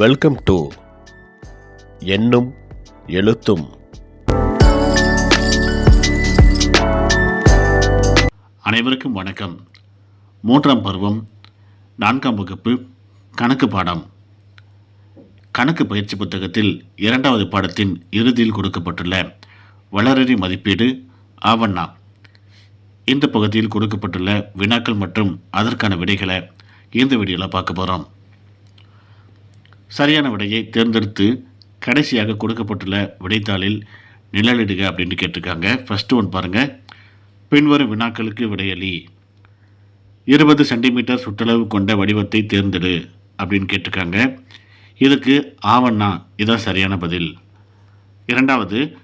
Welcome to எண்ணும் எழுத்தும் அனைவருக்கும் வணக்கம். மூன்றாம் பருவம் நான்காம் வகுப்பு கணக்கு பாடம். கணக்கு பயிற்சி புத்தகத்தில் இரண்டாவது பாடத்தின் இறுதியில் கொடுக்கப்பட்டுள்ள வளரறி மதிப்பீடு ஆவண்ணா. இந்த பகுதியில் கொடுக்கப்பட்டுள்ள வினாக்கள் மற்றும் அதற்கான விடைகளை இந்த வீடியோவில் பார்க்க போகிறோம் சரியான விடையை தேர்ந்தெடுத்து கடைசியாக கொடுக்கப்பட்டுள்ள விடைத்தாளில் நிழலிடுக அப்படின்னு கேட்டிருக்காங்க. ஃபஸ்ட்டு ஒன் பாருங்கள் பின்வரும் வினாக்களுக்கு விடையளி இருபது சென்டிமீட்டர் சுற்றளவு கொண்ட வடிவத்தை தேர்ந்தெடு அப்படின்னு கேட்டிருக்காங்க. இதுக்கு ஆவண்ணா இதான் சரியான பதில். இரண்டாவது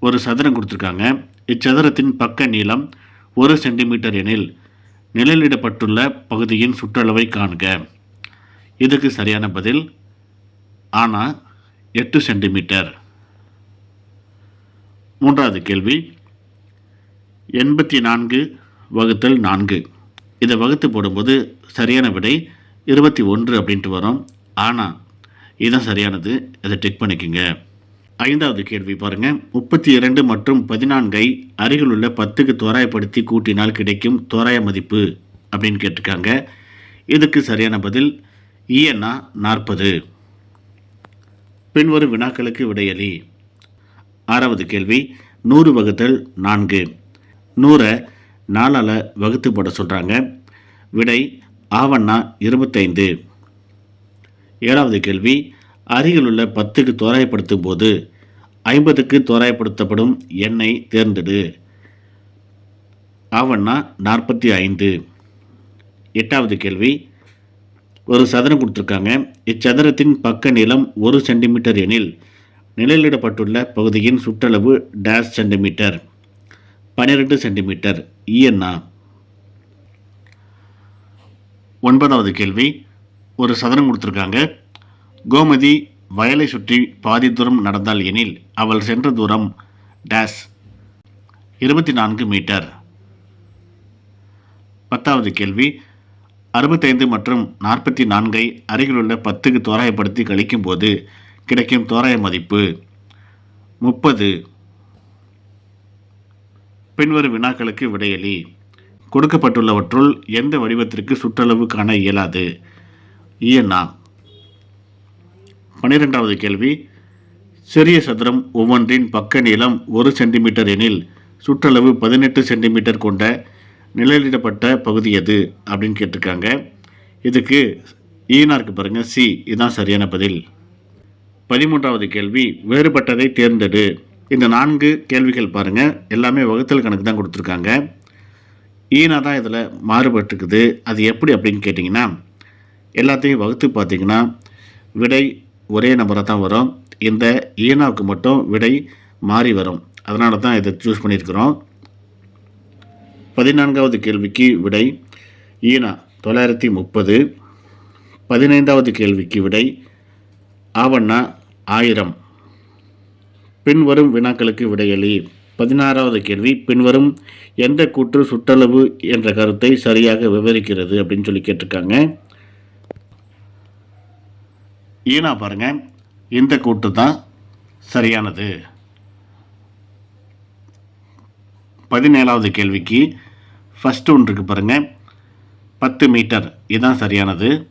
ஒரு சதுரம் கொடுத்துருக்காங்க. இச்சதுரத்தின் பக்க நீளம் ஒரு சென்டிமீட்டர் எனில் நிழலிடப்பட்டுள்ள பகுதியின் சுற்றளவை காண்க. இதுக்கு சரியான பதில் ஆனால் எட்டு சென்டிமீட்டர். மூன்றாவது கேள்வி எண்பத்தி நான்கு வகுத்தல் நான்கு. இதை வகுத்து போடும்போது சரியான விடை இருபத்தி ஒன்று அப்படின்ட்டு வரும். ஆனால் இதுதான் சரியானது. இதை டிக் பண்ணிக்கோங்க. ஐந்தாவது கேள்வி பாருங்கள் முப்பத்தி இரண்டு மற்றும் பதினான்கை அருகிலுள்ள பத்துக்கு தோராயப்படுத்தி கூட்டினால் கிடைக்கும் தோராய மதிப்பு அப்படின்னு கேட்டிருக்காங்க. இதுக்கு சரியான பதில் இஎன்ஆ நாற்பது. பின்வரும் வினாக்களுக்கு விடையளி ஆறாவது கேள்வி நூறு வகுத்தல் நான்கு. நூறை நாலால் வகுத்து போட சொல்கிறாங்க விடை ஆவண்ணா இருபத்தைந்து. ஏழாவது கேள்வி அருகிலுள்ள பத்துக்கு தோராயப்படுத்தும் போது ஐம்பதுக்கு தோராயப்படுத்தப்படும் எண்ணை தேர்ந்தெடு. ஆவண்ணா நாற்பத்தி ஐந்து. எட்டாவது கேள்வி ஒரு சதுரம் கொடுத்துருக்காங்க. இச்சதுரத்தின் பக்க நீளம் ஒரு சென்டிமீட்டர் எனில் நிழலிடப்பட்டுள்ள பகுதியின் சுற்றளவு டேஷ் சென்டிமீட்டர் பன்னிரெண்டு சென்டிமீட்டர் இஎன்ஆ ஒன்பதாவது கேள்வி. ஒரு சதுரம் கொடுத்துருக்காங்க. கோமதி வயலை சுற்றி பாதி தூரம் நடந்தால் எனில் அவள் சென்ற தூரம் டேஷ் இருபத்தி நான்கு மீட்டர் பத்தாவது கேள்வி. அறுபத்தைந்து மற்றும் நாற்பத்தி நான்கை அருகிலுள்ள பத்துக்கு தோராயப்படுத்தி கழிக்கும்போது கிடைக்கும் தோராய மதிப்பு முப்பது. பின்வரும் வினாக்களுக்கு விடையளி கொடுக்கப்பட்டுள்ளவற்றுள் எந்த வடிவத்திற்கு சுற்றளவு காண இயலாது? இயன்னா. பன்னிரெண்டாவது கேள்வி. சிறிய சதுரம் ஒவ்வொன்றின் பக்க நீளம் ஒரு சென்டிமீட்டர் எனில் சுற்றளவு பதினெட்டு சென்டிமீட்டர் கொண்ட நிழலிடப்பட்ட பகுதி எது அப்படின்னு கேட்டிருக்காங்க. இதுக்கு ஈனா இருக்கு சி. இதுதான் சரியான பதில். பதிமூன்றாவது கேள்வி வேறுபட்டதை தேர்ந்தெடு. இந்த நான்கு கேள்விகள் பாருங்கள் எல்லாமே வகுத்தல் கணக்கு தான் கொடுத்துருக்காங்க. ஈனா தான் இதில் மாறுபட்டுருக்குது. அது எப்படி அப்படின்னு கேட்டிங்கன்னா எல்லாத்தையும் வகுத்து பார்த்தீங்கன்னா விடை ஒரே நம்பராக தான் வரும். இந்த ஈனாவுக்கு மட்டும் விடை மாறி வரும். அதனால தான் இதை சூஸ் பண்ணியிருக்கிறோம். பதினான்காவது கேள்விக்கு விடை. ஈனா தொள்ளாயிரத்தி முப்பது. பதினைந்தாவது கேள்விக்கு விடை. ஆவண்ணா ஆயிரம். பின்வரும் வினாக்களுக்கு விடையளி. பதினாறாவது கேள்வி பின்வரும் எந்த கூற்று சுற்றளவு என்ற கருத்தை சரியாக விவரிக்கிறது அப்படின்னு சொல்லி கேட்டிருக்காங்க. ஈனா பாருங்கள் இந்த கூற்று தான் சரியானது. பதினேழாவது கேள்விக்கு ஃபஸ்ட்டு ஒன்று இருக்கு பாருங்கள் பத்து மீட்டர் இதுதான் சரியானது.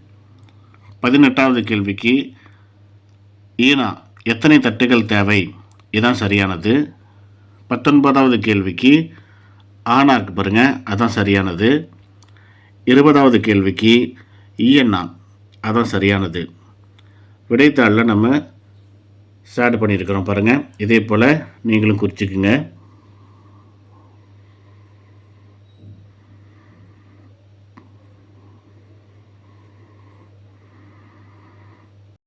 பதினெட்டாவது கேள்விக்கு ஈனா எத்தனை தட்டுகள் தேவை? இதுதான் சரியானது. பத்தொன்பதாவது கேள்விக்கு ஆனா இருக்கு அதுதான் சரியானது. இருபதாவது கேள்விக்கு இஎன்ஆ அதுதான் சரியானது. விடைத்தாளில் நம்ம ஸ்டார்ட் பண்ணியிருக்கிறோம் பாருங்கள் இதே போல் நீங்களும் குறிச்சிக்குங்க.